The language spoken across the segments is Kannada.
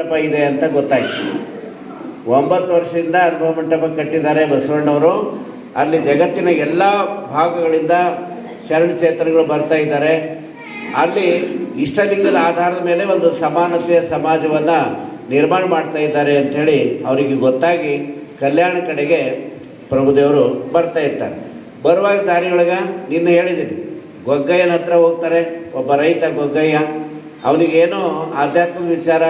ಮಂಟಪ ಇದೆ ಅಂತ ಗೊತ್ತಾಯಿತು. ಒಂಬತ್ತು ವರ್ಷದಿಂದ ಅನುಭವ ಮಂಟಪ ಕಟ್ಟಿದ್ದಾರೆ ಬಸವಣ್ಣವರು. ಅಲ್ಲಿ ಜಗತ್ತಿನ ಎಲ್ಲ ಭಾಗಗಳಿಂದ ಶರಣಚೇತನಗಳು ಬರ್ತಾ ಇದ್ದಾರೆ. ಅಲ್ಲಿ ಇಷ್ಟಲಿಂಗದ ಆಧಾರದ ಮೇಲೆ ಒಂದು ಸಮಾನತೆಯ ಸಮಾಜವನ್ನು ನಿರ್ಮಾಣ ಮಾಡ್ತಾ ಇದ್ದಾರೆ ಅಂಥೇಳಿ ಅವರಿಗೆ ಗೊತ್ತಾಗಿ ಕಲ್ಯಾಣ ಕಡೆಗೆ ಪ್ರಭುದೇವರು ಬರ್ತಾ ಇರ್ತಾರೆ. ಬರುವಾಗ ದಾರಿಯೊಳಗೆ ನಿನ್ನೆ ಹೇಳಿದ್ದೀನಿ, ಗೊಗ್ಗಯ್ಯನ ಹತ್ರ ಹೋಗ್ತಾರೆ, ಒಬ್ಬ ರೈತ ಗೊಗ್ಗಯ್ಯ. ಅವನಿಗೇನು ಆಧ್ಯಾತ್ಮದ ವಿಚಾರ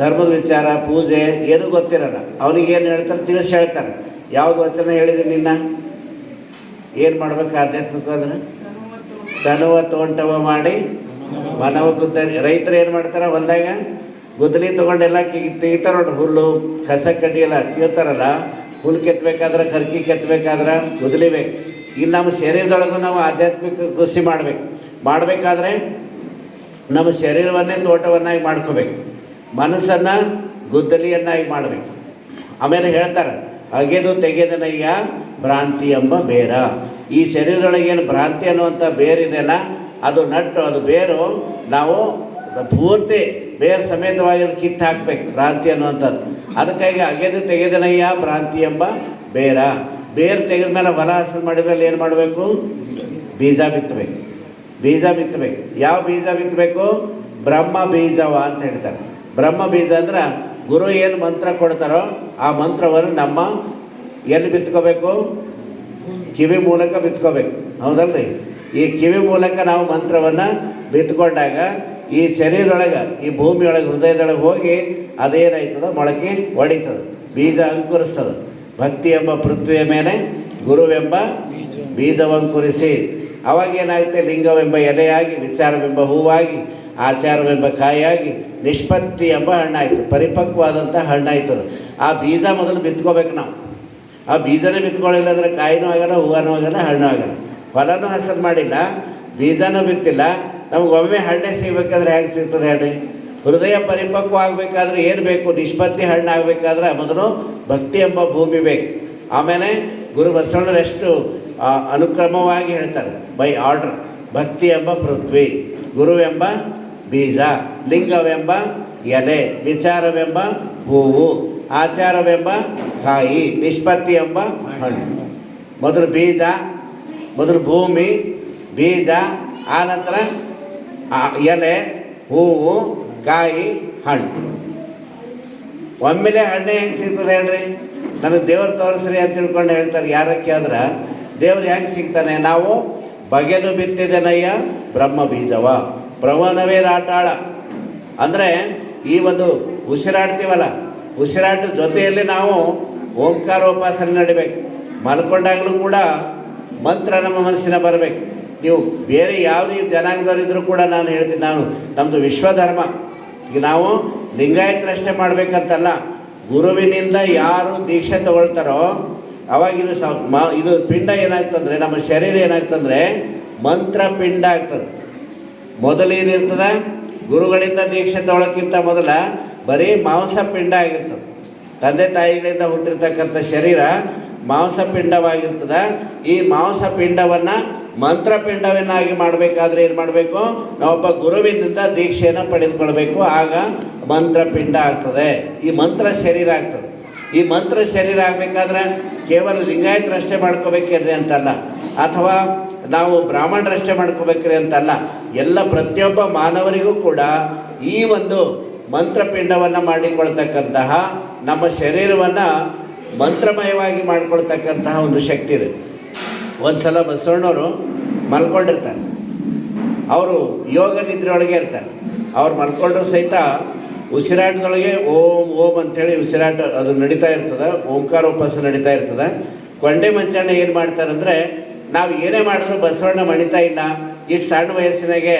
ಧರ್ಮದ ವಿಚಾರ, ಪೂಜೆ, ಏನೂ ಗೊತ್ತಿರಲ್ಲ. ಏನು ಹೇಳ್ತಾರೆ ತಿಳಿಸಿ ಹೇಳ್ತಾರೆ ಯಾವುದು ವಚನ ಹೇಳಿದೆ ನಿನ್ನ? ಏನು ಮಾಡ್ಬೇಕು ಆಧ್ಯಾತ್ಮಿಕ ಅಂದ್ರೆ ತನುವ ತೋಂಟವ ಮಾಡಿ ಮನವ ಗುದ್ದ ರೈತರು ಏನು ಮಾಡ್ತಾರೆ ಹೊಲ್ದಾಗ? ಗುದ್ದಲಿ ತೊಗೊಂಡೆಲ್ಲ ಕಿ, ತೆಗಿತಾರೆ ನೋಡ್ರಿ. ಹುಲ್ಲು, ಕಸ, ಕಡ್ಡಿ ಎಲ್ಲ ಕೀಳ್ತಾರಲ್ಲ ಹುಲ್ಲು ಕೆತ್ತಬೇಕಾದ್ರೆ ಕರ್ಕಿ ಕೆತ್ತಬೇಕಾದ್ರೆ ಗುದ್ದಲಿಬೇಕು ಇನ್ನು ನಮ್ಮ ಶರೀರದೊಳಗೂ ನಾವು ಆಧ್ಯಾತ್ಮಿಕ ಕೃಷಿ ಮಾಡಬೇಕು. ಮಾಡಬೇಕಾದ್ರೆ ನಮ್ಮ ಶರೀರವನ್ನೇ ತೋಟವನ್ನಾಗಿ ಮಾಡ್ಕೋಬೇಕು. ಮನಸ್ಸನ್ನು ಗುದ್ದಲಿಯನ್ನಾಗಿ ಮಾಡಬೇಕು. ಆಮೇಲೆ ಹೇಳ್ತಾರೆ, ಅಗೆದು ತೆಗೆದನಯ್ಯ ಭ್ರಾಂತಿ ಎಂಬ ಬೇರ. ಈ ಶರೀರದೊಳಗೇನು ಭ್ರಾಂತಿ ಅನ್ನುವಂಥ ಬೇರಿದೆಯಲ್ಲ, ಅದು ನಟ್ಟು, ಅದು ಬೇರು, ನಾವು ಪೂರ್ತಿ ಬೇರು ಸಮೇತವಾಗಿ ಅದು ಕಿತ್ತು ಹಾಕ್ಬೇಕು, ಭ್ರಾಂತಿ ಅನ್ನುವಂಥದ್ದು. ಅದಕ್ಕಾಗಿ ಅಗೆದು ತೆಗೆದನಯ್ಯ ಭ್ರಾಂತಿ ಎಂಬ ಬೇರ. ಬೇರು ತೆಗೆದ ಮೇಲೆ ಹೊಲ ಹಸಿರು ಮಾಡಿದ ಮೇಲೆ ಏನು ಮಾಡಬೇಕು? ಬೀಜ ಬಿತ್ತಬೇಕು. ಬೀಜ ಬಿತ್ತಬೇಕು. ಯಾವ ಬೀಜ ಬಿತ್ತಬೇಕು? ಬ್ರಹ್ಮ ಬೀಜವ ಅಂತ ಹೇಳ್ತಾರೆ. ಬ್ರಹ್ಮ ಬೀಜ ಅಂದ್ರೆ ಗುರು ಏನು ಮಂತ್ರ ಕೊಡ್ತಾರೋ ಆ ಮಂತ್ರವನ್ನು ನಮ್ಮ ಎಲ್ಲಿ ಬಿತ್ಕೋಬೇಕು? ಕಿವಿ ಮೂಲಕ ಬಿತ್ಕೋಬೇಕು. ಹೌದಲ್ರಿ? ಈ ಕಿವಿ ಮೂಲಕ ನಾವು ಮಂತ್ರವನ್ನು ಬಿತ್ಕೊಂಡಾಗ ಈ ಶರೀರದೊಳಗೆ, ಈ ಭೂಮಿಯೊಳಗೆ, ಹೃದಯದೊಳಗೆ ಹೋಗಿ ಅದೇನಾಯ್ತದ? ಮೊಳಕೆ ಒಡಿತದೆ. ಬೀಜ ಅಂಕುರಿಸ್ತದೆ. ಭಕ್ತಿ ಎಂಬ ಪೃಥ್ವಿಯ ಮೇಲೆ ಗುರುವೆಂಬ ಬೀಜವಂಕುರಿಸಿ ಅವಾಗ ಏನಾಗುತ್ತೆ? ಲಿಂಗವೆಂಬ ಎಲೆಯಾಗಿ, ವಿಚಾರವೆಂಬ ಹೂವಾಗಿ ಆಚಾರವೆಂಬ ಕಾಯಿಯಾಗಿ ನಿಷ್ಪತ್ತಿ ಎಂಬ ಹಣ್ಣಾಯಿತು. ಪರಿಪಕ್ವಾದಂಥ ಹಣ್ಣಾಯಿತು ಆ ಬೀಜ ಮೊದಲು ಬಿತ್ಕೋಬೇಕು ನಾವು. ಆ ಬೀಜನೇ ಬಿತ್ಕೊಳ್ಳಿಲ್ಲ ಅಂದರೆ ಕಾಯಿನೂ ಆಗಲ್ಲ, ಹೂವನೂ ಆಗಲ್ಲ, ಹಣ್ಣು ಆಗಲ್ಲ. ಹೊಲನೂ ಹಸರು ಮಾಡಿಲ್ಲ, ಬೀಜನೂ ಬಿತ್ತಿಲ್ಲ. ನಮ್ಗೆ ಒಮ್ಮೆ ಹಣ್ಣೆ ಸಿಗಬೇಕಾದ್ರೆ ಹೇಗೆ ಸಿಗ್ತದೆ ಹೇಳಿ ಹೃದಯ ಪರಿಪಕ್ವ ಆಗಬೇಕಾದ್ರೆ ಏನು ಬೇಕು? ನಿಷ್ಪತ್ತಿ ಹಣ್ಣು ಆಗಬೇಕಾದ್ರೆ ಮೊದಲು ಭಕ್ತಿ ಎಂಬ ಭೂಮಿ ಬೇಕು. ಆಮೇಲೆ ಗುರು ಬಸವಣ್ಣರು ಎಷ್ಟು ಅನುಕ್ರಮವಾಗಿ ಹೇಳ್ತಾರೆ, ಬೈ ಆರ್ಡರ್, ಭಕ್ತಿ ಎಂಬ ಪೃಥ್ವಿ, ಗುರುವೆಂಬ ಬೀಜ, ಲಿಂಗವೆಂಬ ಎಲೆ, ವಿಚಾರವೆಂಬ ಹೂವು, ಆಚಾರವೆಂಬ ಕಾಯಿ, ನಿಷ್ಪತ್ತಿ ಎಂಬ ಹಣ್ಣು. ಮೊದಲು ಬೀಜ, ಮೊದಲು ಭೂಮಿ, ಬೀಜ, ಆನಂತರ ಎಲೆ, ಹೂವು, ಕಾಯಿ, ಹಣ್ಣು. ಒಮ್ಮೆಲೆ ಹಣ್ಣೆ ಹೆಂಗೆ ಸಿಗ್ತದೆ ಹೇಳ್ರಿ? ನನಗೆ ದೇವ್ರು ತೋರಿಸ್ರಿ ಅಂತ ತಿಳ್ಕೊಂಡು ಹೇಳ್ತಾರೆ. ಯಾರಕ್ಕೆ ಕೇಳಿದ್ರೆ ದೇವ್ರು ಹೆಂಗೆ ಸಿಗ್ತಾನೆ? ನಾವು ಬಗೆದು ಬಿತ್ತಿದೆನಯ್ಯ ಬ್ರಹ್ಮ ಬೀಜವ. ಪ್ರವಣವೇ ರಾಟಾಳ. ಅಂದರೆ ಈ ಒಂದು ಉಸಿರಾಡ್ತೀವಲ್ಲ ಉಸಿರಾಟ ಜೊತೆಯಲ್ಲಿ ನಾವು ಓಂಕಾರೋಪಾಸನೆ ನಡಿಬೇಕು ಮಲ್ಕೊಂಡಾಗಲೂ ಕೂಡ ಮಂತ್ರ ನಮ್ಮ ಮನಸ್ಸಿನ ಬರಬೇಕು. ನೀವು ಬೇರೆ ಯಾವುದೇ ಜನಾಂಗದವರಿದ್ದರೂ ಕೂಡ ನಾನು ಹೇಳ್ತೀನಿ, ನಾನು ನಮ್ಮದು ವಿಶ್ವಧರ್ಮ. ಈಗ ನಾವು ಲಿಂಗಾಯತರಷ್ಟೇ ಮಾಡಬೇಕಂತಲ್ಲ, ಗುರುವಿನಿಂದ ಯಾರು ದೀಕ್ಷೆ ತಗೊಳ್ತಾರೋ, ಅವಾಗ ಇದು ಸ ಇದು ಪಿಂಡ ಏನಾಗ್ತಂದರೆ, ನಮ್ಮ ಶರೀರ ಏನಾಗ್ತಂದರೆ ಮಂತ್ರ ಪಿಂಡ ಆಗ್ತದೆ. ಮೊದಲೇನಿರ್ತದ ಗುರುಗಳಿಂದ ದೀಕ್ಷೆ ತೊಳಕ್ಕಿಂತ ಮೊದಲ ಬರೀ ಮಾಂಸ ಪಿಂಡ ಆಗಿರ್ತದೆ. ತಂದೆ ತಾಯಿಗಳಿಂದ ಹುಟ್ಟಿರ್ತಕ್ಕಂಥ ಶರೀರ ಮಾಂಸಪಿಂಡವಾಗಿರ್ತದ ಈ ಮಾಂಸ ಪಿಂಡವನ್ನು ಮಂತ್ರಪಿಂಡವನ್ನಾಗಿ ಮಾಡಬೇಕಾದ್ರೆ ಏನು ಮಾಡಬೇಕು? ನಾವೊಬ್ಬ ಗುರುವಿನಿಂದ ದೀಕ್ಷೆಯನ್ನು ಪಡೆದುಕೊಳ್ಬೇಕು. ಆಗ ಮಂತ್ರಪಿಂಡ ಆಗ್ತದೆ. ಈ ಮಂತ್ರ ಶರೀರ ಆಗ್ತದೆ. ಈ ಮಂತ್ರ ಶರೀರ ಆಗಬೇಕಾದ್ರೆ ಕೇವಲ ಲಿಂಗಾಯತರಷ್ಟೇ ಮಾಡ್ಕೋಬೇಕೇನ್ರಿ ಅಂತಲ್ಲ. ಅಥವಾ ನಾವು ಬ್ರಾಹ್ಮಣರಷ್ಟೇ ಮಾಡ್ಕೋಬೇಕ್ರಿ ಅಂತಲ್ಲ, ಎಲ್ಲ ಪ್ರತಿಯೊಬ್ಬ ಮಾನವರಿಗೂ ಕೂಡ ಈ ಒಂದು ಮಂತ್ರಪಿಂಡವನ್ನು ಮಾಡಿಕೊಳ್ತಕ್ಕಂತಹ ನಮ್ಮ ಶರೀರವನ್ನು ಮಂತ್ರಮಯವಾಗಿ ಮಾಡಿಕೊಳ್ತಕ್ಕಂತಹ ಒಂದು ಶಕ್ತಿ ಇದೆ. ಒಂದು ಸಲ ಬಸವಣ್ಣವರು ಮಲ್ಕೊಂಡಿರ್ತಾರೆ. ಅವರು ಯೋಗ ನಿದ್ರೆಯೊಳಗೆ ಇರ್ತಾರೆ. ಅವ್ರು ಮಲ್ಕೊಂಡ್ರು ಸಹಿತ ಉಸಿರಾಟದೊಳಗೆ ಓಂ ಓಂ ಅಂಥೇಳಿ ಉಸಿರಾಟ ಅದು ನಡೀತಾ ಇರ್ತದೆ ಓಂಕಾರೋಪಾಸ ನಡೀತಾ ಇರ್ತದೆ. ಕೊಂಡೆ ಮಂಚಣ್ಣ ಏನು ಮಾಡ್ತಾರಂದರೆ ನಾವು ಏನೇ ಮಾಡಿದ್ರು ಬಸವಣ್ಣ ಮಣಿತಾ ಇಲ್ಲ. ಇಷ್ಟು ಸಣ್ಣ ವಯಸ್ಸಿನಾಗೆ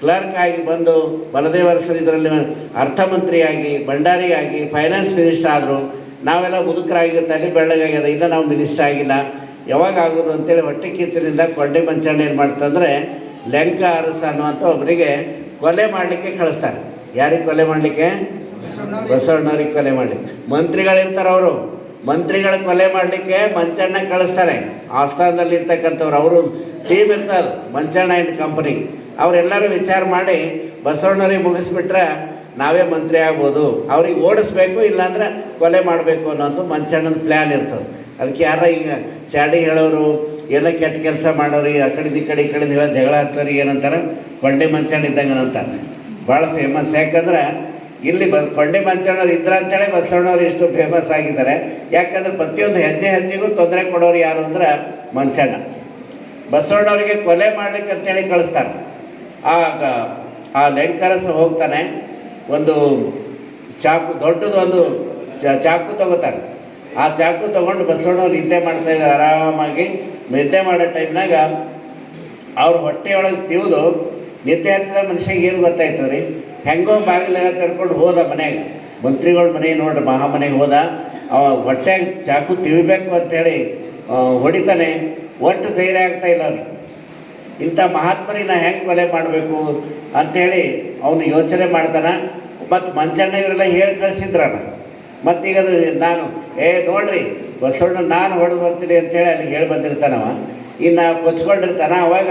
ಕ್ಲರ್ಕ್ ಆಗಿ ಬಂದು ಬಲದೇವರ ಸರ್ ಇದರಲ್ಲಿ ಅರ್ಥಮಂತ್ರಿಯಾಗಿ, ಭಂಡಾರಿಯಾಗಿ ಫೈನಾನ್ಸ್ ಮಿನಿಸ್ಟರ್ ಆದರು ನಾವೆಲ್ಲ ಮುದುಕರಾಗಿ ತಲೆ ಬೆಳ್ಳಗಾಗ್ಯದ. ಇನ್ನೂ ನಾವು ಮಿನಿಸ್ಟರ್ ಆಗಿಲ್ಲ. ಯಾವಾಗ ಆಗೋದು ಅಂತೇಳಿ ಹೊಟ್ಟೆ ಕಿತ್ತಿನಿಂದ ಕೊಂಡೆ ಮಂಚಣ್ಣ ಏನು ಮಾಡ್ತಂದರೆ ಲೆಂಕ ಅರಸ ಅನ್ನುವಂಥ ಒಬ್ಬರಿಗೆ ಕೊಲೆ ಮಾಡಲಿಕ್ಕೆ ಕಳಿಸ್ತಾರೆ. ಯಾರಿಗೆ ಕೊಲೆ ಮಾಡಲಿಕ್ಕೆ? ಬಸವಣ್ಣವ್ರಿಗೆ ಕೊಲೆ ಮಾಡಲಿಕ್ಕೆ. ಮಂತ್ರಿಗಳಿರ್ತಾರೆ ಅವರು. ಮಂತ್ರಿಗಳ ಕೊಲೆ ಮಾಡಲಿಕ್ಕೆ ಮಂಚಣ್ಣ ಕಳಿಸ್ತಾರೆ. ಆಸ್ಥಾನದಲ್ಲಿ ಇರ್ತಕ್ಕಂಥವ್ರು ಅವರು ಟೀಮ್ ಇರ್ತಾರೆ, ಮಂಚಣ್ಣ ಆ್ಯಂಡ್ ಕಂಪನಿ ಅವರೆಲ್ಲರೂ ವಿಚಾರ ಮಾಡಿ, ಬಸವಣ್ಣವ್ರಿಗೆ ಮುಗಿಸ್ಬಿಟ್ರೆ ನಾವೇ ಮಂತ್ರಿ ಆಗ್ಬೋದು. ಅವ್ರಿಗೆ ಓಡಿಸ್ಬೇಕು, ಇಲ್ಲಾಂದ್ರೆ ಕೊಲೆ ಮಾಡಬೇಕು ಅನ್ನೋದು ಮಂಚಣ್ಣನ ಪ್ಲ್ಯಾನ್ ಇರ್ತದೆ. ಅದಕ್ಕೆ ಯಾರ ಈಗ ಚಾಡಿ ಹೇಳೋರು, ಏನೋ ಕೆಟ್ಟ ಕೆಲಸ ಮಾಡೋರು ಆ ಕಡೆದು ಈ ಕಡೆ ಈ ಹೇಳೋ ಜಗಳ ಹಚ್ಚಾರಿ ಏನಂತಾರೆ? ಬಂಡೆ ಮಂಚಣ್ಣ ಇದ್ದಂಗೆ ಅಂತಾರೆ ಭಾಳ ಫೇಮಸ್ ಯಾಕಂದ್ರೆ ಇಲ್ಲಿ ಬ ಕೊಂಡೆ ಮಂಚಣ್ಣವ್ರು ಇದ್ರ ಅಂತೇಳಿ ಬಸವಣ್ಣವ್ರು ಇಷ್ಟು ಫೇಮಸ್ ಆಗಿದ್ದಾರೆ. ಯಾಕಂದ್ರೆ ಪ್ರತಿಯೊಂದು ಹೆಜ್ಜೆ ಹೆಜ್ಜೆಗೂ ತೊಂದರೆ ಕೊಡೋರು ಯಾರು ಅಂದ್ರೆ ಮಂಚಣ್ಣ. ಬಸವಣ್ಣವರಿಗೆ ಕೊಲೆ ಮಾಡ್ಲಿಕ್ಕೆ ಅಂತೇಳಿ ಕಳಿಸ್ತಾರೆ. ಆಗ ಆ ಲೆಂಕರಸ ಹೋಗ್ತಾನೆ. ಒಂದು ಚಾಕು, ದೊಡ್ಡದು ಒಂದು ಚಾಕು ತಗೋತಾನೆ. ಆ ಚಾಕು ತಗೊಂಡು ಬಸವಣ್ಣವ್ರು ನಿದ್ದೆ ಮಾಡ್ತಾ ಇದ್ದಾರೆ ಆರಾಮಾಗಿ. ನಿದ್ದೆ ಮಾಡೋ ಟೈಮ್ನಾಗ ಅವ್ರ ಹೊಟ್ಟೆಯೊಳಗೆ ತಿವಿದು ನಿದ್ದೆ ಹತ್ತಿದ ಮನುಷ್ಯಗೆ ಏನು ಗೊತ್ತಾಯ್ತದೆ ರೀ ಹೆಂಗೋ ಬಾಗಿಲಾಗ ತೆರ್ಕೊಂಡು ಹೋದ ಮನೆಗೆ. ಮಂತ್ರಿಗಳ ಮನೆ ನೋಡ್ರಿ, ಮಹಾಮನೆಗೆ ಹೋದ. ಅವ ಹೊಟ್ಟೆಗೆ ಚಾಕು ತಿವಿಬೇಕು ಅಂತೇಳಿ ಹೊಡಿತಾನೆ. ಒಟ್ಟು ಧೈರ್ಯ ಆಗ್ತಾ ಇಲ್ಲ ಅವ್ರಿಗೆ ಇಂಥ ಮಹಾತ್ಮರಿಗೆ ನಾ ಹೆಂಗೆ ಕೊಲೆ ಮಾಡಬೇಕು ಅಂಥೇಳಿ ಅವನು ಯೋಚನೆ ಮಾಡ್ತಾನೆ. ಮತ್ತು ಮಂಚಣ್ಣ ಇವರೆಲ್ಲ ಹೇಳಿ ಕಳಿಸಿದ್ರಣ ಮತ್ತೀಗ ಅದು ನಾನು, ಏ, ನೋಡ್ರಿ ಬಸವಣ್ಣ ನಾನು ಹೊಡೆದು ಬರ್ತೀನಿ ಅಂತೇಳಿ ಅಲ್ಲಿ ಹೇಳಿ ಬಂದಿರ್ತಾನವ. ಇನ್ನು ಕೊಚ್ಕೊಂಡಿರ್ತಾನೆ, ಅವಾಗ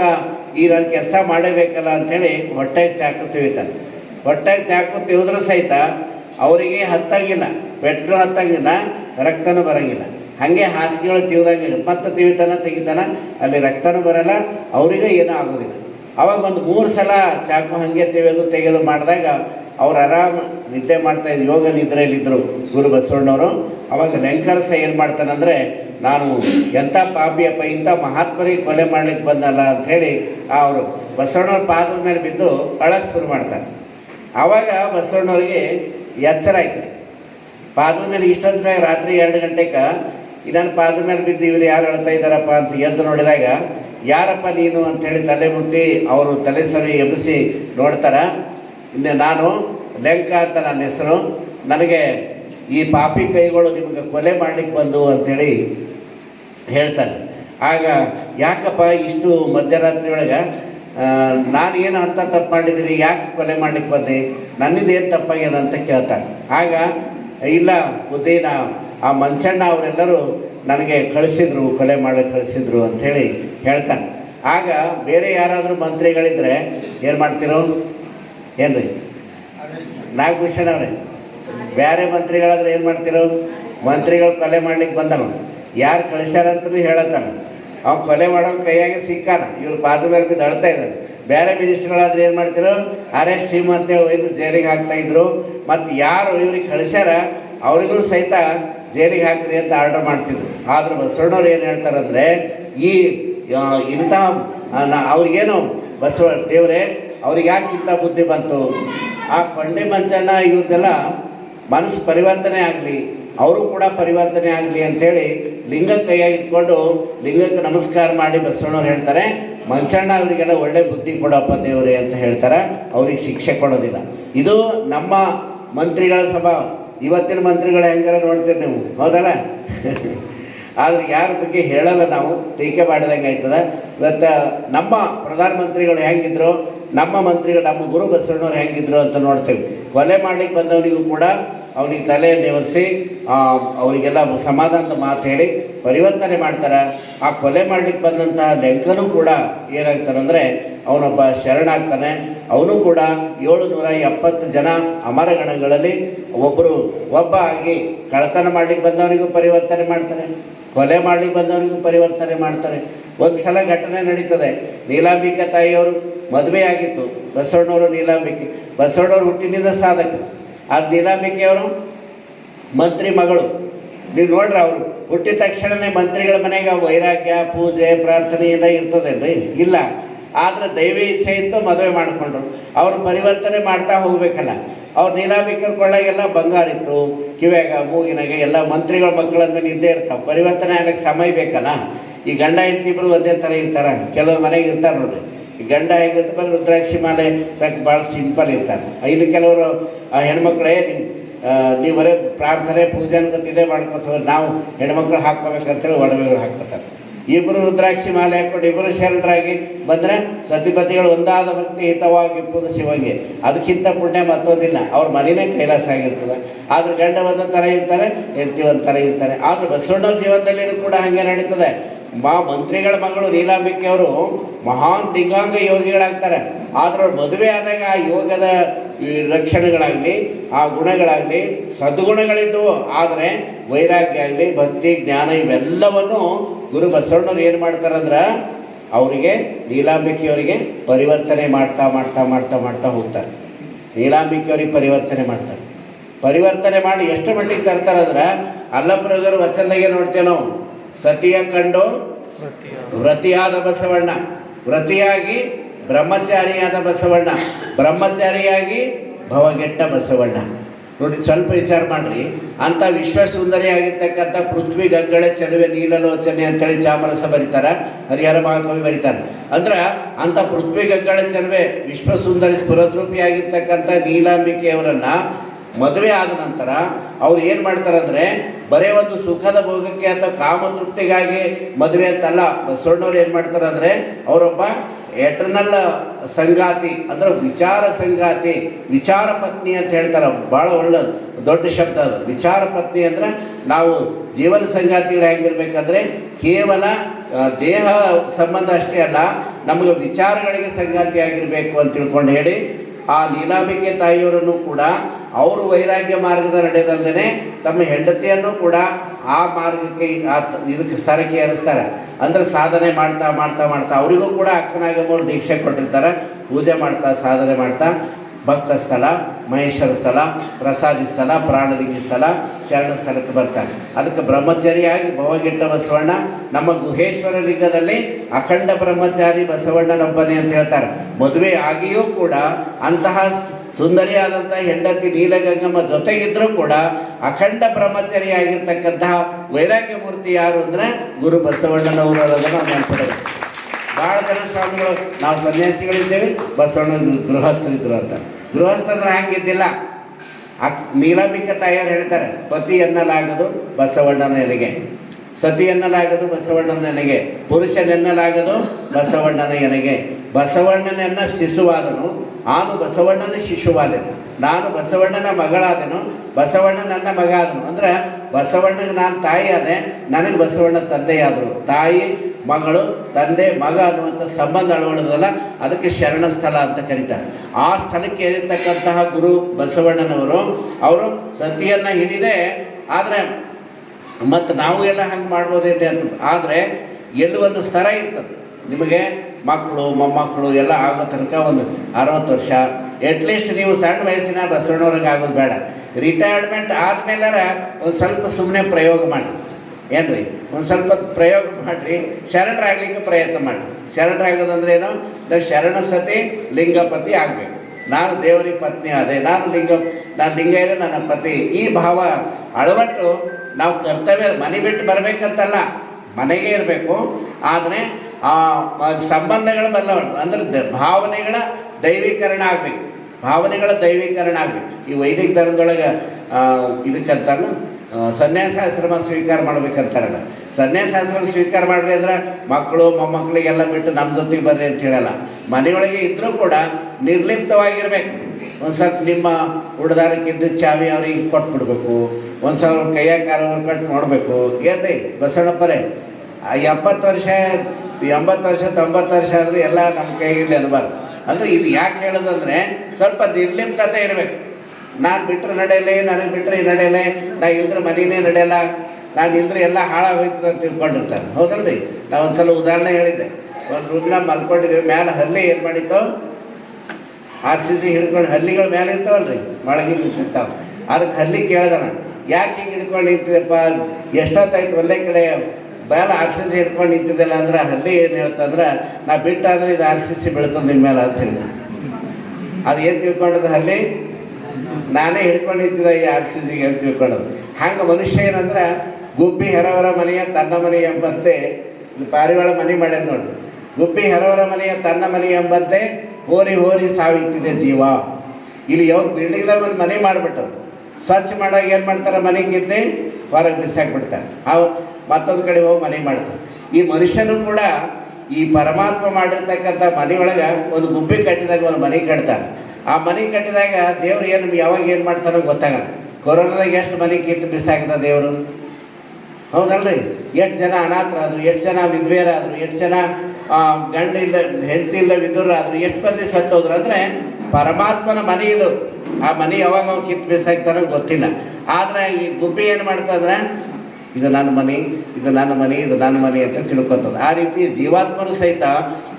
ಈ ನನ್ನ ಕೆಲಸ ಮಾಡಬೇಕಲ್ಲ ಅಂಥೇಳಿ ಹೊಟ್ಟೆಗೆ ಚಾಕು ತಿವಿತಾನೆ ಹೊಟ್ಟೆಗೆ ಚಾಕು ತೆಗೆದ್ರೆ ಸಹಿತ ಅವರಿಗೆ ಹತ್ತಂಗಿಲ್ಲ, ಪೆಟ್ರು ಹತ್ತಂಗಿಲ್ಲ, ರಕ್ತನೂ ಬರಂಗಿಲ್ಲ. ಹಾಗೆ ಹಾಸಿಗೆಗಳು ತೆಗೆದಂಗಿಲ್ಲ ಮತ್ತೆ ತಿವಿತಾನ ತೆಗಿತಾನ, ಅಲ್ಲಿ ರಕ್ತನೂ ಬರಲ್ಲ, ಅವರಿಗೆ ಏನೂ ಆಗೋದಿಲ್ಲ. ಅವಾಗ ಒಂದು ಮೂರು ಸಲ ಚಾಕು ಹಾಗೆ ತೆಗೆದು ತೆಗೆದು ಮಾಡಿದಾಗ ಅವ್ರು ಆರಾಮ ನಿದ್ದೆ ಮಾಡ್ತಾ ಇದ್ದ ಯೋಗ ನಿದ್ರೆಯಲ್ಲಿದ್ದರು ಗುರು ಬಸವಣ್ಣವರು. ಅವಾಗ ಲೆಂಕರಸ ಏನು ಮಾಡ್ತಾನಂದರೆ ನಾನು ಎಂಥ ಪಾಪಿಯಪ್ಪ, ಇಂಥ ಮಹಾತ್ಮರಿಗೆ ಕೊಲೆ ಮಾಡ್ಲಿಕ್ಕೆ ಬಂದಲ್ಲ ಅಂಥೇಳಿ ಅವರು ಬಸವಣ್ಣವ್ರ ಪಾದದ ಮೇಲೆ ಬಿದ್ದು ಅಳಕ್ಕೆ ಶುರು ಮಾಡ್ತಾನೆ ಆವಾಗ ಬಸವಣ್ಣವ್ರಿಗೆ ಎಚ್ಚರ ಆಯ್ತು. ಪಾದದ ಮೇಲೆ ಇಷ್ಟೊತ್ತಿನಾಗ ರಾತ್ರಿ ಎರಡು ಗಂಟೆಗೆ ನಾನು ಪಾದದ ಮೇಲೆ ಬಿದ್ದು ಇವರು ಯಾರು ಹೇಳ್ತಾ ಇದ್ದಾರಪ್ಪ? ಅಂತ ಎದ್ದು ನೋಡಿದಾಗ, ಯಾರಪ್ಪ ನೀನು? ಅಂತೇಳಿ ತಲೆ ಮುಟ್ಟಿ ಅವರು ತಲೆ ಸರಿ ಎಬ್ಬಿಸಿ ನೋಡ್ತಾರ. ಇನ್ನು ನಾನು, ಲೆಂಕ ಅಂತ ನನ್ನ ಹೆಸರು. ನನಗೆ ಈ ಪಾಪಿ ಕೈಗಳು ನಿಮಗೆ ಕೊಲೆ ಮಾಡ್ಲಿಕ್ಕೆ ಬಂದು ಅಂಥೇಳಿ ಹೇಳ್ತಾರೆ. ಆಗ, ಯಾಕಪ್ಪ ಇಷ್ಟು ಮಧ್ಯರಾತ್ರಿ ಒಳಗೆ ನಾನು ಏನು ಅಂತ ತಪ್ಪು ಮಾಡಿದ್ದೀನಿ, ಯಾಕೆ ಕೊಲೆ ಮಾಡ್ಲಿಕ್ಕೆ ಬಂದೆ? ನನ್ನಿಂದ ಏನು ತಪ್ಪಾಗ್ಯದ ಅಂತ ಕೇಳ್ತಾನೆ. ಆಗ, ಇಲ್ಲ ಉದ್ದೇನ ಆ ಮಂಚಣ್ಣ ಅವರೆಲ್ಲರೂ ನನಗೆ ಕಳಿಸಿದ್ರು, ಕೊಲೆ ಮಾಡಕ್ಕೆ ಕಳಿಸಿದ್ರು ಅಂಥೇಳಿ ಹೇಳ್ತಾನೆ. ಆಗ ಬೇರೆ ಯಾರಾದರೂ ಮಂತ್ರಿಗಳಿದ್ದರೆ ಏನು ಮಾಡ್ತಿರೋ? ಏನು ರೀ ನಾಗಭೂಷಣ ಅವರೇ. ಬೇರೆ ಮಂತ್ರಿಗಳಾದ್ರೆ ಏನು ಮಾಡ್ತಿರೋ? ಮಂತ್ರಿಗಳು ಕೊಲೆ ಮಾಡ್ಲಿಕ್ಕೆ ಬಂದನು ಯಾರು ಕಳಿಸ್ಯಾರಂತಲೂ ಹೇಳತ್ತಾನ. ಅವ್ನು ಕೊಲೆ ಮಾಡೋ ಕೈಯಾಗೆ ಸಿಕ್ಕಾನ. ಇವ್ರು ಪಾದ ಮೇಲೆ ಬಿದ್ದು ಅಳ್ತಾ ಇದ್ದಾರೆ ಬೇರೆ ಮಿನಿಸ್ಟರ್ಗಳಾದ್ರೆ ಏನು ಮಾಡ್ತಿದ್ರು ಅರೆಸ್ಟ್ ಟೀಮ್ ಅಂತೇಳಿ ಒಯ್ದು ಜೈಲಿಗೆ ಹಾಕ್ತಾ ಇದ್ರು. ಮತ್ತು ಯಾರು ಇವ್ರಿಗೆ ಕಳಿಸ್ಯಾರ, ಅವರಿಗೂ ಸಹಿತ ಜೈಲಿಗೆ ಹಾಕಿರಿ ಅಂತ ಆರ್ಡರ್ ಮಾಡ್ತಿದ್ರು. ಆದ್ರೆ ಬಸವಣ್ಣವ್ರು ಏನು ಹೇಳ್ತಾರಂದ್ರೆ, ಈ ಇಂಥ ಅವ್ರಿಗೇನು ಬಸವ, ದೇವರೇ, ಅವ್ರಿಗೆ ಯಾಕೆ ಇಂಥ ಬುದ್ಧಿ ಬಂತು? ಆ ಪಂಡಿ ಮಂಚಣ್ಣ ಇವ್ರದ್ದೆಲ್ಲ ಮನಸ್ಸು ಪರಿವರ್ತನೆ ಆಗಲಿ ಅವರು ಕೂಡ ಪರಿವರ್ತನೆ ಆಗಲಿ ಅಂತೇಳಿ ಲಿಂಗ ಕೈಯಾಗಿ ಇಟ್ಕೊಂಡು ಲಿಂಗಕ್ಕೆ ನಮಸ್ಕಾರ ಮಾಡಿ ಬಸವಣ್ಣವ್ರು ಹೇಳ್ತಾರೆ. ಮಂಚಣ್ಣ ಅವರಿಗೆಲ್ಲ ಒಳ್ಳೆ ಬುದ್ಧಿ ಕೊಡಪ್ಪ ದೇವರೇ ಅಂತ ಹೇಳ್ತಾರೆ. ಅವ್ರಿಗೆ ಶಿಕ್ಷೆ ಕೊಡೋದಿಲ್ಲ. ಇದು ನಮ್ಮ ಮಂತ್ರಿಗಳ ಸಭಾ. ಇವತ್ತಿನ ಮಂತ್ರಿಗಳು ಹೆಂಗಾರ ನೋಡ್ತೀರಿ ನೀವು. ಹೌದಲ್ಲ? ಆದರೆ ಯಾರ ಬಗ್ಗೆ ಹೇಳಲ್ಲ ನಾವು. ಟೀಕೆ ಮಾಡಿದಂಗೆ ಆಯ್ತದ. ಇವತ್ತು ನಮ್ಮ ಪ್ರಧಾನಮಂತ್ರಿಗಳು ಹೆಂಗಿದ್ರು? ನಮ್ಮ ಮಂತ್ರಿಗಳು, ನಮ್ಮ ಗುರು ಬಸವಣ್ಣವ್ರು ಹೆಂಗಿದ್ರು ಅಂತ ನೋಡ್ತೇವೆ. ಕೊಲೆ ಮಾಡ್ಲಿಕ್ಕೆ ಬಂದವನಿಗೂ ಕೂಡ ಅವನಿಗೆ ತಲೆ ನಿವರಿಸಿ ಅವರಿಗೆಲ್ಲ ಸಮಾಧಾನದ ಮಾತು ಹೇಳಿ ಪರಿವರ್ತನೆ ಮಾಡ್ತಾರೆ. ಆ ಕೊಲೆ ಮಾಡ್ಲಿಕ್ಕೆ ಬಂದಂತಹ ಲೆಂಕನೂ ಕೂಡ ಏನಾಗ್ತಾನಂದರೆ ಅವನೊಬ್ಬ ಶರಣಾಗ್ತಾನೆ. ಅವನು ಕೂಡ ಏಳು ನೂರ ಎಪ್ಪತ್ತು ಜನ ಅಮರಗಣಗಳಲ್ಲಿ ಒಬ್ಬರು ಒಬ್ಬ ಆಗಿ ಕಳ್ಳತನ ಮಾಡ್ಲಿಕ್ಕೆ ಬಂದವನಿಗೂ ಪರಿವರ್ತನೆ ಮಾಡ್ತಾರೆ ಕೊಲೆ ಮಾಡ್ಲಿಕ್ಕೆ ಬಂದವನಿಗೂ ಪರಿವರ್ತನೆ ಮಾಡ್ತಾರೆ ಒಂದು ಸಲ ಘಟನೆ ನಡೀತದೆ. ನೀಲಾಂಬಿಕೆ ತಾಯಿಯವರು ಮದುವೆ ಆಗಿತ್ತು ಬಸವಣ್ಣವರು ನೀಲಾಂಬಿಕೆ. ಬಸವಣ್ಣವ್ರ ಹುಟ್ಟಿನಿಂದ ಸಾಧಕ. ಆ ನೀಲಾಂಬಿಕೆಯವರು ಮಂತ್ರಿ ಮಗಳು. ನೀವು ನೋಡ್ರಿ ಅವರು, ಹುಟ್ಟಿದ ತಕ್ಷಣನೇ ಮಂತ್ರಿಗಳ ಮನೆಗೆ ವೈರಾಗ್ಯ, ಪೂಜೆ ಪ್ರಾರ್ಥನೆಯಿಂದ ಇರ್ತದೇನ್ರಿ? ಇಲ್ಲ. ಆದರೆ ದೈವಿ ಇಚ್ಛೆ ಇತ್ತು, ಮದುವೆ ಮಾಡಿಕೊಂಡ್ರು. ಅವರು ಪರಿವರ್ತನೆ ಮಾಡ್ತಾ ಹೋಗಬೇಕಲ್ಲ. ಅವ್ರು ನೀಲಾಂಬಿಕರ ಕೊಳ್ಳಾಗೆಲ್ಲ ಬಂಗಾರ ಇತ್ತು, ಕಿವ್ಯಾಗ, ಮೂಗಿನಾಗ ಎಲ್ಲ ಮಂತ್ರಿಗಳ ಮಕ್ಕಳಂದ್ರೆ ಇದ್ದೇ ಇರ್ತಾವೆ. ಪರಿವರ್ತನೆ ಆಗಕ್ಕೆ ಸಮಯ ಬೇಕಲ್ಲ. ಈ ಗಂಡ ಹೆಂಡತಿ ಇಬ್ಬರು ಒಂದೇ ಥರ ಇರ್ತಾರೆ. ಕೆಲವ್ರು ಮನೆಗೆ ಇರ್ತಾರೆ ನೋಡ್ರಿ. ಗಂಡ ಹೇಗಿರುತ್ತೆ ಬಂದು ರುದ್ರಾಕ್ಷಿ ಮಾಲೆ ಸಾಕು, ಭಾಳ ಸಿಂಪಲ್ ಇರ್ತಾರೆ. ಇನ್ನು ಕೆಲವರು, ಆ ಹೆಣ್ಮಕ್ಳೇ ನಿಮ್ಮ ನೀವು ಬರೀ ಪ್ರಾರ್ಥನೆ, ಪೂಜೆ ಅನ್ಕೊತ ಇದೇ ಮಾಡ್ಕೊತ ಹೋದ್ರೆ ನಾವು ಹೆಣ್ಮಕ್ಳು ಹಾಕ್ಕೋಬೇಕಂತೇಳಿ ಒಡವೆಗಳು ಹಾಕ್ಕೊತಾರೆ. ಇಬ್ಬರು ರುದ್ರಾಕ್ಷಿ ಮಾಲೆ ಹಾಕ್ಕೊಂಡು ಇಬ್ಬರು ಶರಣರಾಗಿ ಬಂದರೆ ಸತಿಪತಿಗಳು ಒಂದಾದ ಭಕ್ತಿ ಹಿತವಾಗಿಪ್ಪದು ಶಿವಂಗೆ ಅದಕ್ಕಿಂತ ಪುಣ್ಯ ಮತ್ತೊಂದಿಲ್ಲ. ಅವ್ರ ಮನೆಯೇ ಕೈಲಾಸ ಆಗಿರ್ತದೆ. ಆದ್ರೆ ಗಂಡ ಒಂದೊಂದು ಥರ ಇರ್ತಾರೆ, ಹೆಂಡತಿ ಒಂದು ಥರ ಇರ್ತಾರೆ. ಆದರೆ ಬಸವಣ್ಣನ ಜೀವನದಲ್ಲಿ ಕೂಡ ಹಾಗೆ ನಡೀತದೆ. ಮಾ ಮಂತ್ರಿಗಳ ಮಗಳು ನೀಲಾಂಬಿಕೆ ಅವರು ಮಹಾನ್ ಲಿಂಗಾಂಗ ಯೋಗಿಗಳಾಗ್ತಾರೆ. ಆದ್ರೆ ಅವ್ರು ಮದುವೆ ಆದಾಗ ಆ ಯೋಗದ ಲಕ್ಷಣಗಳಾಗಲಿ, ಆ ಗುಣಗಳಾಗಲಿ ಸದ್ಗುಣಗಳಿದ್ದವು. ಆದರೆ ವೈರಾಗ್ಯ ಆಗಲಿ, ಭಕ್ತಿ, ಜ್ಞಾನ ಇವೆಲ್ಲವನ್ನು ಗುರು ಬಸವಣ್ಣವ್ರು ಏನು ಮಾಡ್ತಾರಂದ್ರೆ ಅವರಿಗೆ, ನೀಲಾಂಬಿಕೆಯವರಿಗೆ ಪರಿವರ್ತನೆ ಮಾಡ್ತಾ ಮಾಡ್ತಾ ಮಾಡ್ತಾ ಮಾಡ್ತಾ ಹೋಗ್ತಾರೆ. ನೀಲಾಂಬಿಕೆಯವರಿಗೆ ಪರಿವರ್ತನೆ ಮಾಡ್ತಾರೆ. ಪರಿವರ್ತನೆ ಮಾಡಿ ಎಷ್ಟು ಮಟ್ಟಿಗೆ ತರ್ತಾರಂದ್ರೆ ಅಲ್ಲಪ್ರಗರು ವಚನದಾಗೆ ನೋಡ್ತೇವೆ ನಾವು. ಸತಿಯ ಕಂಡು ವ್ರತಿಯಾದ ಬಸವಣ್ಣ. ವ್ರತಿಯಾಗಿ ಬ್ರಹ್ಮಚಾರಿಯಾದ ಬಸವಣ್ಣ. ಬ್ರಹ್ಮಚಾರಿಯಾಗಿ ಭವಗೆಟ್ಟ ಬಸವಣ್ಣ. ನೋಡಿ ಸ್ವಲ್ಪ ವಿಚಾರ ಮಾಡ್ರಿ. ಅಂತ ವಿಶ್ವ ಸುಂದರಿ ಆಗಿರ್ತಕ್ಕಂಥ ಪೃಥ್ವಿ ಗಂಗಳ ಚೆಲುವೆ ನೀಲಲೋಚನೆ ಅಂತೇಳಿ ಚಾಮರಸ ಬರೀತಾರ. ಹರಿಹರ ಮಹಾಕವಿ ಬರೀತಾರೆ. ಅಂದ್ರೆ ಅಂತ ಪೃಥ್ವಿ ಗಂಗಳ ಚೆಲುವೆ ವಿಶ್ವ ಸುಂದರಿ ಸ್ಫುರದ್ರೂಪಿಯಾಗಿರ್ತಕ್ಕಂಥ ನೀಲಾಂಬಿಕೆಯವರನ್ನ ಮದುವೆ ಆದ ನಂತರ ಅವ್ರು ಏನು ಮಾಡ್ತಾರಂದರೆ, ಬರೇ ಒಂದು ಸುಖದ ಭೋಗಕ್ಕೆ ಅಥವಾ ಕಾಮತೃಪ್ತಿಗಾಗಿ ಮದುವೆ ಅಂತಲ್ಲ, ಬಸವಣ್ಣವ್ರು ಏನು ಮಾಡ್ತಾರಂದರೆ, ಅವರೊಬ್ಬ ಎಟರ್ನಲ್ ಸಂಗಾತಿ, ಅಂದ್ರೆ ವಿಚಾರ ಸಂಗಾತಿ, ವಿಚಾರ ಪತ್ನಿ ಅಂತ ಹೇಳ್ತಾರೆ. ಭಾಳ ಒಳ್ಳೆ ದೊಡ್ಡ ಶಬ್ದ ಅದು. ವಿಚಾರ ಪತ್ನಿ ಅಂದ್ರೆ ನಾವು ಜೀವನ ಸಂಗಾತಿಗಳು ಹೆಂಗಿರ್ಬೇಕಂದ್ರೆ ಕೇವಲ ದೇಹ ಸಂಬಂಧ ಅಷ್ಟೇ ಅಲ್ಲ, ನಮಗೆ ವಿಚಾರಗಳಿಗೆ ಸಂಗಾತಿ ಆಗಿರಬೇಕು ಅಂತ ತಿಳ್ಕೊಂಡು ಹೇಳಿ ಆ ಲೀಲಾಂಬಿಕೆ ತಾಯಿಯವರನ್ನು ಕೂಡ ಅವರು ವೈರಾಗ್ಯ ಮಾರ್ಗದ ನಡೆದಲ್ಲದೆ ತಮ್ಮ ಹೆಂಡತಿಯನ್ನು ಕೂಡ ಆ ಮಾರ್ಗಕ್ಕೆ ಆ ಇದಕ್ಕೆ ಸ್ಥಾನಕ್ಕೆ ಏರಿಸ್ತಾರೆ. ಅಂದ್ರೆ ಸಾಧನೆ ಮಾಡ್ತಾ ಮಾಡ್ತಾ ಮಾಡ್ತಾ ಅವರಿಗೂ ಕೂಡ ಅಕ್ಕನಾಗಮ್ಮವ್ರು ದೀಕ್ಷೆ ಕೊಟ್ಟಿರ್ತಾರೆ, ಪೂಜೆ ಮಾಡ್ತಾ ಸಾಧನೆ ಮಾಡ್ತಾ ಭಕ್ತ ಸ್ಥಳ. ಮಹೇಶ್ವರ ಸ್ಥಳ, ಪ್ರಸಾದಿ ಸ್ಥಳ, ಪ್ರಾಣಲಿಂಗಿ ಸ್ಥಳ, ಶರಣ ಸ್ಥಳಕ್ಕೆ ಬರ್ತಾರೆ. ಅದಕ್ಕೆ ಬ್ರಹ್ಮಚಾರಿಯಾಗಿ ಭವಗಿಟ್ಟ ಬಸವಣ್ಣ, ನಮ್ಮ ಗುಹೇಶ್ವರ ಲಿಂಗದಲ್ಲಿ ಅಖಂಡ ಬ್ರಹ್ಮಚಾರಿ ಬಸವಣ್ಣನೊಬ್ಬನೇ ಅಂತ ಹೇಳ್ತಾರೆ. ಮದುವೆ ಆಗಿಯೂ ಕೂಡ ಅಂತಹ ಸುಂದರಿಯಾದಂಥ ಹೆಂಡತಿ ನೀಲಗಂಗಮ್ಮ ಜೊತೆಗಿದ್ರೂ ಕೂಡ ಅಖಂಡ ಬ್ರಹ್ಮಚಾರಿ ಆಗಿರ್ತಕ್ಕಂತಹ ವೈರಾಗ್ಯ ಮೂರ್ತಿ ಯಾರು ಅಂದರೆ ಗುರು ಬಸವಣ್ಣನವರು ಅನ್ನೋದನ್ನು ನೆನ್ಪಿಡಬೇಕು ಭಾಳ ಜನ ಸ್ವಾಮಿಗಳು, ನಾವು ಸನ್ಯಾಸಿಗಳಿದ್ದೇವೆ ಬಸವಣ್ಣ ಗೃಹಸ್ಥರಿದ್ದರು ಅಂತ. ಗೃಹಸ್ಥಂದ್ರೆ ಹಂಗಿದ್ದಿಲ್ಲ. ಅಕ್ ನೀಲಂಬಿಕ ತಾಯಿಯವರು ಹೇಳ್ತಾರೆ, ಪತಿ ಎನ್ನಲಾಗದು ಬಸವಣ್ಣನ ನನಗೆ ಸತಿ ಎನ್ನಲಾಗದು ಬಸವಣ್ಣನ ನನಗೆ ಪುರುಷನೆನ್ನಲಾಗದು ಬಸವಣ್ಣನ ನನಗೆ ಬಸವಣ್ಣನೆನ್ನ ಶಿಶುವಾದನು ಆನು ಬಸವಣ್ಣನ ಶಿಶುವಾದನು. ನಾನು ಬಸವಣ್ಣನ ಮಗಳಾದನು, ಬಸವಣ್ಣ ನನ್ನ ಮಗ ಆದನು. ಅಂದ್ರೆ ಬಸವಣ್ಣಗೆ ನಾನು ತಾಯಿ ಆದೆ ನನಗೆ ಬಸವಣ್ಣ ತಂದೆಯಾದರು. ತಾಯಿ ಮಗಳು, ತಂದೆ, ಮಗ ಅನ್ನುವಂಥ ಸಂಬಂಧ ಅಳವಡೋದಲ್ಲ ಅದಕ್ಕೆ ಶರಣ ಸ್ಥಳ ಅಂತ ಕರೀತಾರೆ. ಆ ಸ್ಥಳಕ್ಕೆ ಏರಿರ್ತಕ್ಕಂತಹ ಗುರು ಬಸವಣ್ಣನವರು, ಅವರು ಸತಿಯನ್ನು ಹಿಡಿದೆ, ಆದರೆ ಮತ್ತು ನಾವು ಎಲ್ಲ ಹಂಗೆ ಮಾಡ್ಬೋದೇ ಅಂತ ಆದರೆ ಎಲ್ಲಿ ಒಂದು ಸ್ತರ ಇರ್ತದೆ, ನಿಮಗೆ ಮಕ್ಕಳು ಮೊಮ್ಮಕ್ಕಳು ಎಲ್ಲ ಆಗೋ ತನಕ ಒಂದು ಅರವತ್ತು ವರ್ಷ ಎಟ್ಲೀಸ್ಟ್ ನೀವು ಸಣ್ಣ ವಯಸ್ಸಿನ ಬಸವಣ್ಣವ್ರಿಗೆ ಆಗೋದು ಬೇಡ. ರಿಟೈರ್ಮೆಂಟ್ ಆದಮೇಲೆ ಒಂದು ಸ್ವಲ್ಪ ಸುಮ್ಮನೆ ಪ್ರಯೋಗ ಮಾಡಿ. ಏನ್ರಿ? ಒಂದು ಸ್ವಲ್ಪ ಪ್ರಯೋಗ ಮಾಡಿರಿ. ಶರಣರಾಗ್ಲಿಕ್ಕೆ ಪ್ರಯತ್ನ ಮಾಡಿ ಶರಣರಾಗೋದಂದ್ರೆ ಏನು? ನಾವು ಶರಣ ಸತಿ ಲಿಂಗಪತಿ ಆಗಬೇಕು. ನಾನು ದೇವರಿಗೆ ಪತ್ನಿ ಅದೇ ನಾನು ಲಿಂಗ, ನಾನು ಲಿಂಗಯ್ಯನ ನನ್ನ ಪತಿ. ಈ ಭಾವ ಅಳವಟ್ಟು ನಾವು ಕರ್ತವ್ಯ ಮನೆ ಬಿಟ್ಟು ಬರಬೇಕಂತಲ್ಲ, ಮನೆಗೆ ಇರಬೇಕು. ಆದರೆ ಆ ಸಂಬಂಧಗಳು ಬದಲಾವಣೆ ಅಂದ್ರೆ ದ- ಭಾವನೆಗಳ ದೈವೀಕರಣ ಆಗಬೇಕು. ಭಾವನೆಗಳ ದೈವೀಕರಣ ಆಗಬೇಕು. ಈ ವೈದಿಕ ಧರ್ಮದೊಳಗೆ ಇದಕ್ಕಂತಾನು ಸನ್ಯಾಸಾಶ್ರಮ ಸ್ವೀಕಾರ ಮಾಡ್ಬೇಕಂತಾರಲ್ಲ ಸನ್ಯಾಸಾಶ್ರಮ ಸ್ವೀಕಾರ ಮಾಡ್ರಿ ಅಂದ್ರೆ ಮಕ್ಕಳು, ಮೊಮ್ಮಕ್ಕಳಿಗೆಲ್ಲ ಬಿಟ್ಟು ನಮ್ಮ ಜೊತೆಗೆ ಬರ್ರಿ ಅಂತ ಹೇಳಲ್ಲ. ಮನೆಯೊಳಗೆ ಇದ್ರೂ ಕೂಡ ನಿರ್ಲಿಪ್ತವಾಗಿರ್ಬೇಕು. ಒಂದು ಸ್ವಲ್ಪ ನಿಮ್ಮ ಉಡ್ದಾರಕ್ಕಿದ್ದ ಚಾವಿ ಅವ್ರಿಗೆ ಕೊಟ್ಬಿಡ್ಬೇಕು. ಒಂದು ಸಾವಿರ ಕೈಯ ಕಾರ ಕಟ್ಟು ನೋಡಬೇಕು. ಏನ್ರಿ ಆ ಎಪ್ಪತ್ತು ವರ್ಷ, ಎಂಬತ್ತು ವರ್ಷ, ತೊಂಬತ್ತು ವರ್ಷ ಆದರೂ ಎಲ್ಲ ನಮ್ಮ ಕೈಯಲ್ಲಿ ಅನ್ಬಾರ್ದು ಅಂದರೆ ಇದು ಯಾಕೆ ಹೇಳೋದಂದ್ರೆ ಸ್ವಲ್ಪ ನಿರ್ಲಿಪ್ತತೆ ಇರಬೇಕು. ನಾನು ಬಿಟ್ಟರೆ ನಡೆಯಲ್ಲ, ನನಗೆ ಬಿಟ್ಟರೆ ನಡೆಯಲ್ಲ, ನಾ ಇಲ್ದ್ರೆ ಮನೇನೇ ನಡೆಯಲ್ಲ, ನಾನು ಇಲ್ದ್ರೆ ಎಲ್ಲ ಹಾಳಾಗೋಯ್ತದೆ ಅಂತ ತಿಳ್ಕೊಂಡಿರ್ತಾರೆ. ಹೌದಲ್ರಿ ನಾ ಒಂದು ಸಲ ಉದಾಹರಣೆ ಹೇಳಿದ್ದೆ. ಒಂದು ರೂಮ್ನಾಗ ಮಲ್ಕೊಂಡಿದ್ದೀವಿ, ಮ್ಯಾಲೆ ಹಲ್ಲಿ ಏನು ಮಾಡಿತ್ತು? ಆರ್ ಸಿ ಸಿ ಹಿಡ್ಕೊಂಡು ಹಲ್ಲಿಗಳು ಮೇಲೆ ಇರ್ತಾವಲ್ರಿ? ಒಳಗಿಂದ ಇರ್ತಾವೆ ಅದಕ್ಕೆ ಹಲ್ಲಿ ಕೇಳ್ದೆ ನಾನು. ಯಾಕೆ ಹಿಂಗೆ ಹಿಡ್ಕೊಂಡು ನಿಂತಿದೆಪ್ಪ ಎಷ್ಟೊತ್ತಾಯ್ತು ಒಂದೇ ಕಡೆ? ಬಾಲ ಆರ್ ಸಿ ಸಿ ಹಿಡ್ಕೊಂಡು ನಿಂತಿದ್ದಲ್ಲ ಅಂದ್ರೆ ಹಲ್ಲಿ ಏನು ಹೇಳ್ತಂದ್ರೆ ನಾ ಬಿಟ್ಟಾದ್ರೆ ಇದು ಆರ್ ಸಿ ಸಿ ಬೀಳ್ತದೆ ನಿಮ್ಮ ಮೇಲೆ ಅಂತ ಹೇಳಿ ಅದು ಏನು ತಿಳ್ಕೊಂಡದ ಹಲ್ಲಿ? ನಾನೇ ಹಿಡ್ಕೊಂಡಿದ್ದೀರ ಈ ಆರ್ ಸಿ ಸಿಗೆ ಅಂತ ತಿಳ್ಕೊಳ್ಳೋದು. ಹಂಗೆ ಮನುಷ್ಯ ಏನಂದ್ರೆ ಗುಬ್ಬಿ ಹೆರವರ ಮನೆಯ ತನ್ನ ಮನೆ ಎಂಬಂತೆ ಪಾರಿವಾಳ ಮನೆ ಮಾಡ್ಯದ ನೋಡಿ. ಗುಬ್ಬಿ ಹೆರವರ ಮನೆಯ ತನ್ನ ಮನೆ ಎಂಬಂತೆ ಹೋರಿ ಹೋರಿ ಸಾವಿತ್ತಿದೆ ಜೀವ. ಇಲ್ಲಿ ಯಾವ ಬಿಲ್ಡಿಂಗ್ದಾಗ ಒಂದು ಮನೆ ಮಾಡಿಬಿಟ್ಟರು ಸ್ವಚ್ಛ ಮಾಡಾಗ ಏನು ಮಾಡ್ತಾರೆ ಮನೆ ಕಿತ್ತಿ ಹೊರಗೆ ಬಿಸಾಕ್ಬಿಡ್ತಾರೆ ಅವು ಮತ್ತೊಂದು ಕಡೆ ಹೋಗಿ ಮನೆ ಮಾಡ್ತಾರೆ. ಈ ಮನುಷ್ಯನು ಕೂಡ ಈ ಪರಮಾತ್ಮ ಮಾಡಿರ್ತಕ್ಕಂಥ ಮನೆಯೊಳಗೆ ಒಂದು ಗುಬ್ಬಿ ಕಟ್ಟಿದಾಗ ಒಂದು ಮನೆ ಕಟ್ತಾನೆ. ಆ ಮನೆ ಕಟ್ಟಿದಾಗ ದೇವ್ರು ಏನು ಯಾವಾಗ ಏನು ಮಾಡ್ತಾರೋ ಗೊತ್ತಾಗಲ್ಲ. ಕೊರೋನಾದಾಗ ಎಷ್ಟು ಮನೆ ಕಿತ್ತು ಬಿಸಾಕಿದ ದೇವರು? ಹೌದಲ್ರಿ? ಎಷ್ಟು ಜನ ಅನಾಥರಾದ್ರು, ಎಷ್ಟು ಜನ ವಿಧವೆಯರಾದ್ರು, ಎಷ್ಟು ಜನ ಗಂಡ ಇಲ್ಲ ಹೆಂಡತಿ ಇಲ್ಲ ವಿಧುರಾದ್ರು, ಎಷ್ಟು ಮಂದಿ ಸತ್ತೋದ್ರು ಅಂದರೆ ಪರಮಾತ್ಮನ ಮನೆ ಇದು. ಆ ಮನೆ ಯಾವಾಗ ಕಿತ್ತು ಬಿಸಾಕ್ತಾರೋ ಗೊತ್ತಿಲ್ಲ. ಆದರೆ ಈ ಗುಬ್ಬಿ ಏನು ಮಾಡ್ತಂದ್ರೆ ಇದು ನನ್ನ ಮನೆ, ಇದು ನನ್ನ ಮನೆ, ಇದು ನನ್ನ ಮನೆ ಅಂತ ತಿಳ್ಕೊತದೆ. ಆ ರೀತಿ ಜೀವಾತ್ಮರು ಸಹಿತ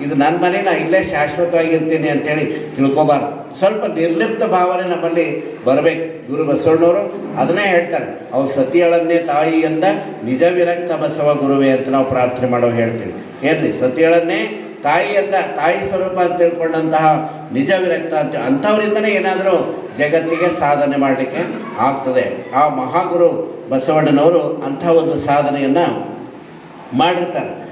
ಇದು ನನ್ನ ಮನೆ, ನಾ ಇಲ್ಲೇ ಶಾಶ್ವತವಾಗಿರ್ತೀನಿ ಅಂತೇಳಿ ತಿಳ್ಕೊಬಾರ್ದು. ಸ್ವಲ್ಪ ನಿರ್ಲಿಪ್ತ ಭಾವನೆ ನಮ್ಮಲ್ಲಿ ಬರಬೇಕು. ಗುರು ಬಸವಣ್ಣವರು ಅದನ್ನೇ ಹೇಳ್ತಾರೆ. ಅವ್ರು ಸತಿಯಳನ್ನೇ ತಾಯಿಯಿಂದ ನಿಜ ವಿರಕ್ತ ಬಸವ ಗುರುವೆ ಅಂತ ನಾವು ಪ್ರಾರ್ಥನೆ ಮಾಡೋ ಹೇಳ್ತೀವಿ. ಏನ್ರಿ? ಸತಿಯಳನ್ನೇ ತಾಯಿಯಿಂದ, ತಾಯಿ ಸ್ವರೂಪ ಅಂತ ತಿಳ್ಕೊಂಡಂತಹ ನಿಜ ವಿರಕ್ತ ಅಂತ ಅಂಥವರಿಂದನೇ ಏನಾದರೂ ಜಗತ್ತಿಗೆ ಸಾಧನೆ ಮಾಡಲಿಕ್ಕೆ ಆಗ್ತದೆ. ಆ ಮಹಾಗುರು ಬಸವಣ್ಣನವರು ಅಂಥ ಒಂದು ಸಾಧನೆಯನ್ನು ಮಾಡಿರ್ತಾರೆ.